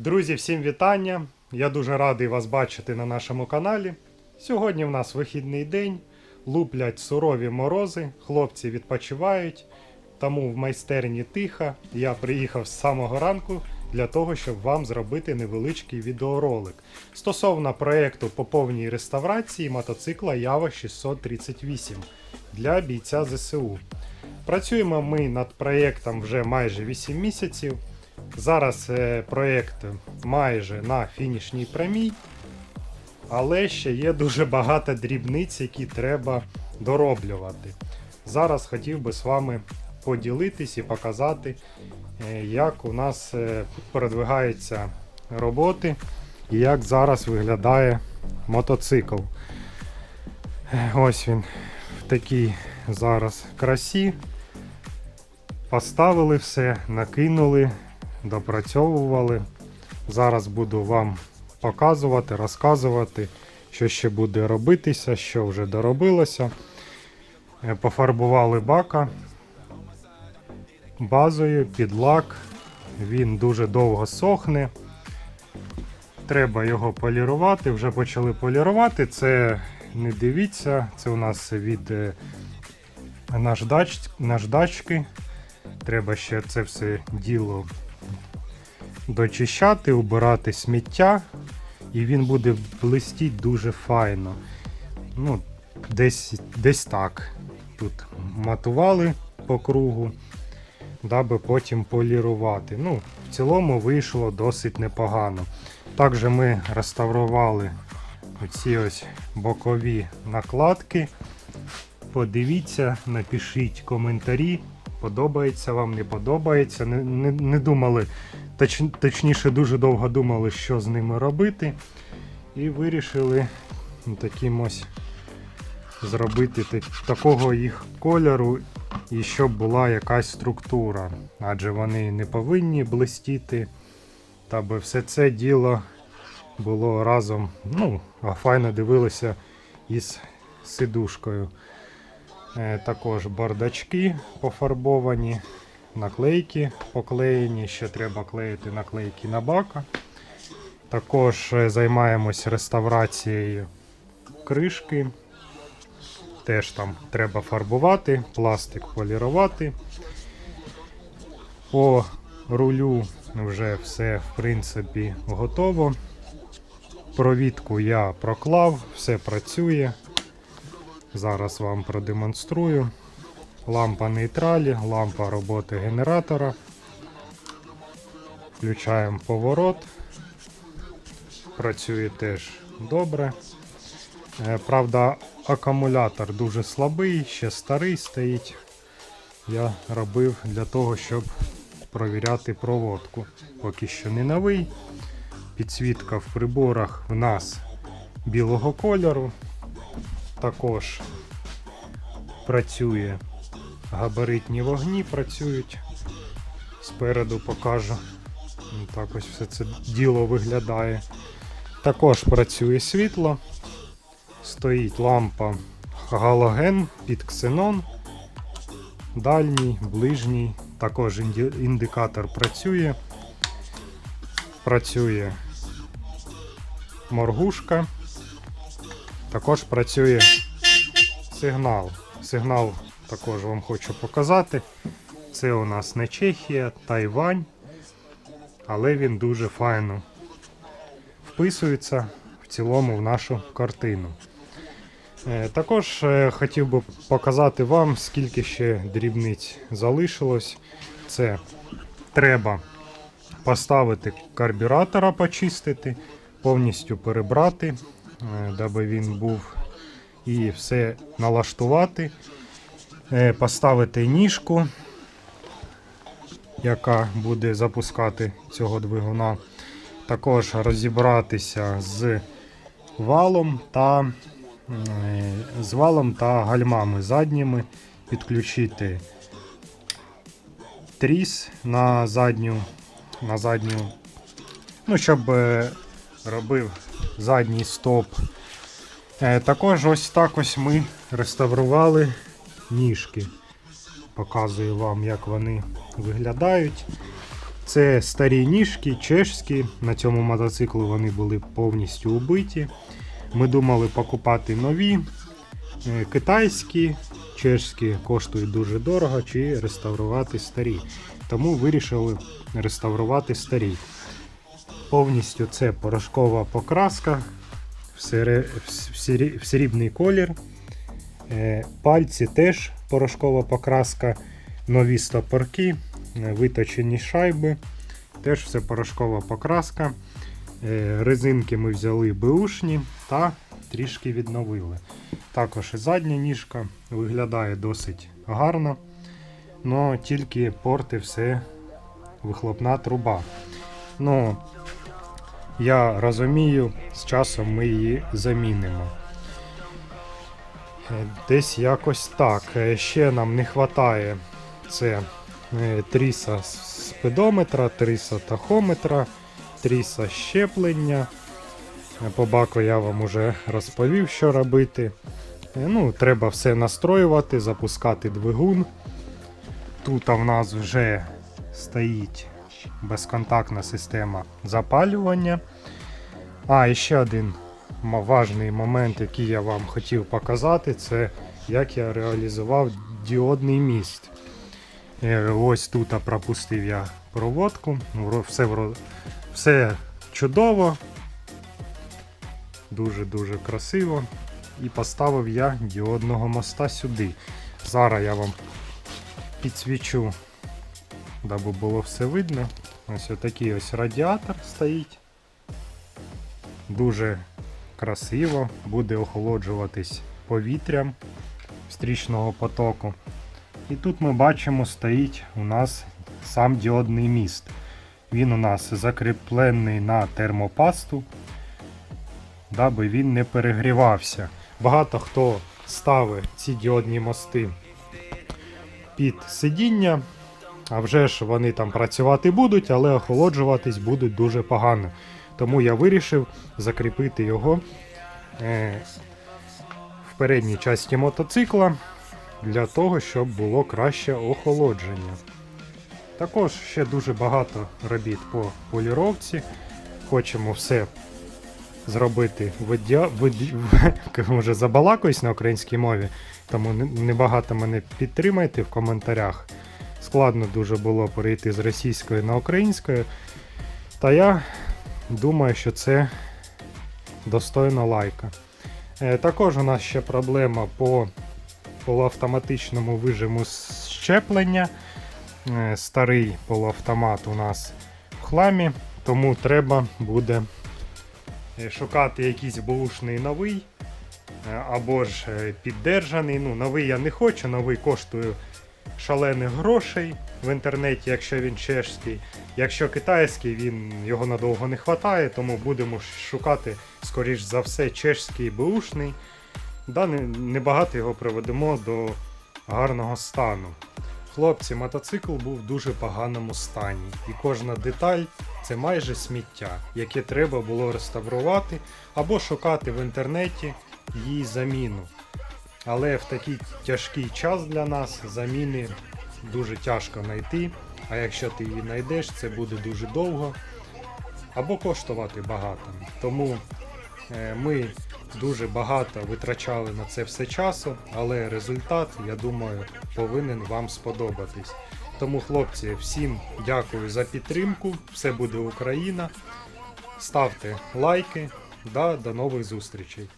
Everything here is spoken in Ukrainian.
Друзі, всім вітання! Я дуже радий вас бачити на нашому каналі. Сьогодні в нас вихідний день, луплять сурові морози, хлопці відпочивають, тому в майстерні тихо. Я приїхав з самого ранку для того, щоб вам зробити невеличкий відеоролик стосовно проєкту по повній реставрації мотоцикла Ява 638 для бійця ЗСУ. Працюємо ми над проєктом вже майже 8 місяців. Зараз е, проєкт майже на фінішній прямій, але ще є дуже багато дрібниць, які треба дороблювати. Зараз хотів би з вами поділитись і показати, е, як у нас е, продвигаються роботи і як зараз виглядає мотоцикл. Ось він в такій зараз красі. Поставили все, накинули, допрацьовували. Зараз буду вам показувати, розказувати, що ще буде робитися, що вже доробилося. Е, Пофарбували бака базою під лак. Він дуже довго сохне. Треба його полірувати. Вже почали полірувати. Це не дивіться, це у нас від е, наждач, наждачки. Треба ще це все діло дочищати, убирати сміття, і він буде блистіти дуже файно. Ну, десь, десь так. Тут матували по кругу, даби потім полірувати. Ну, в цілому вийшло досить непогано. Також ми реставрували оці ось бокові накладки. Подивіться, напишіть коментарі. Подобається вам, не подобається. Не, не, не думали, точ, точніше, дуже довго думали, що з ними робити. І вирішили таким ось зробити так, такого їх кольору, і щоб була якась структура. Адже вони не повинні блистіти. Та би все це діло було разом, ну, а файно дивилося із сидушкою. Е, Також бардачки пофарбовані, наклейки поклеєні, ще треба клеїти наклейки на бака. Також е, займаємось реставрацією кришки. Теж там треба фарбувати, пластик полірувати. По рулю вже все в принципі готово. Провідку я проклав, все працює. Зараз вам продемонструю. Лампа нейтралі, лампа роботи генератора. Включаємо поворот. Працює теж добре. Е, Правда, акумулятор дуже слабий, ще старий стоїть. Я робив для того, щоб провіряти проводку. Поки що не новий. Підсвітка в приборах в нас білого кольору. Також працює габаритні вогні, працюють. Спереду покажу. Ну, Так ось все це діло виглядає. Також працює світло. Стоїть лампа галоген під ксенон. Дальній, ближній. Також індикатор працює. Працює моргушка. Також працює сигнал. Сигнал також вам хочу показати. Це у нас не Чехія, Тайвань, але він дуже файно вписується в цілому в нашу картину. Е, Також е, хотів би показати вам, скільки ще дрібниць залишилось. Це треба поставити карбюратора, почистити, повністю перебрати, е, даби він був і все налаштувати, поставити ніжку, яка буде запускати цього двигуна. Також розібратися з валом та е, з валом та гальмами задніми, підключити тріс на задню, на задню, ну, щоб е, робив задній стоп. Е, Також ось так ось ми реставрували ніжки. Показую вам, як вони виглядають. Це старі ніжки, чешські. На цьому мотоциклу вони були повністю убиті. Ми думали покупати нові. Е, Китайські, чешські коштують дуже дорого, чи реставрувати старі. Тому вирішили реставрувати старі. Повністю це порошкова покраска в, срібний колір. Е, Пальці теж порошкова покраска, нові стопорки, е, виточені шайби. Теж все порошкова покраска. Е, Резинки ми взяли беушні та трішки відновили. Також і задня ніжка виглядає досить гарно. Но тільки порти все вихлопна труба. Ну, я розумію, з часом ми її замінимо. Е, Десь якось так. Е, Ще нам не вистачає це е, тріса спидометра, тріса тахометра, тріса щеплення. По баку я вам уже розповів, що робити. Ну, треба все настроювати, запускати двигун. Тут в нас вже стоїть безконтактна система запалювання. А, і ще один важний момент, який я вам хотів показати, це як я реалізував діодний міст. Е, Ось тут пропустив я проводку. Все, все чудово, дуже-дуже красиво. І поставив я діодного моста сюди. Зараз я вам підсвічу, даби було все видно. Ось отакий ось радіатор стоїть. Дуже красиво, буде охолоджуватись повітрям стрічного потоку. І тут ми бачимо, стоїть у нас сам діодний міст. Він у нас закріплений на термопасту, даби він не перегрівався. Багато хто ставить ці діодні мости під сидіння. А вже ж вони там працювати будуть, але охолоджуватись будуть дуже погано. Тому я вирішив закріпити його е, в передній часті мотоцикла для того, щоб було краще охолодження. Також ще дуже багато робіт по поліровці. Хочемо все зробити в ідеа... в іде- забалакуюсь на українській мові, тому небагато мене підтримайте в коментарях. Складно дуже було перейти з російської на українською. Та я думаю, що це достойно лайка. Е, також у нас ще проблема по полуавтоматичному вижиму щеплення. Е, старий полуавтомат у нас в хламі, тому треба буде е, шукати якийсь бушний новий. Або ж піддержаний. Ну, новий я не хочу, новий коштує шалених грошей в інтернеті, якщо він чешський. Якщо китайський, він його надовго не вистачає, тому будемо шукати, скоріш за все, чешський беушний. Да, небагато його приведемо до гарного стану. Хлопці, мотоцикл був в дуже поганому стані, і кожна деталь це майже сміття, яке треба було реставрувати або шукати в інтернеті її заміну. Але в такий тяжкий час для нас заміни дуже тяжко знайти. А якщо ти її знайдеш, це буде дуже довго або коштувати багато. Тому е, ми дуже багато витрачали на це все часу, але результат, я думаю, повинен вам сподобатись. Тому, хлопці, всім дякую за підтримку. Все буде Україна. Ставте лайки. Да, до нових зустрічей.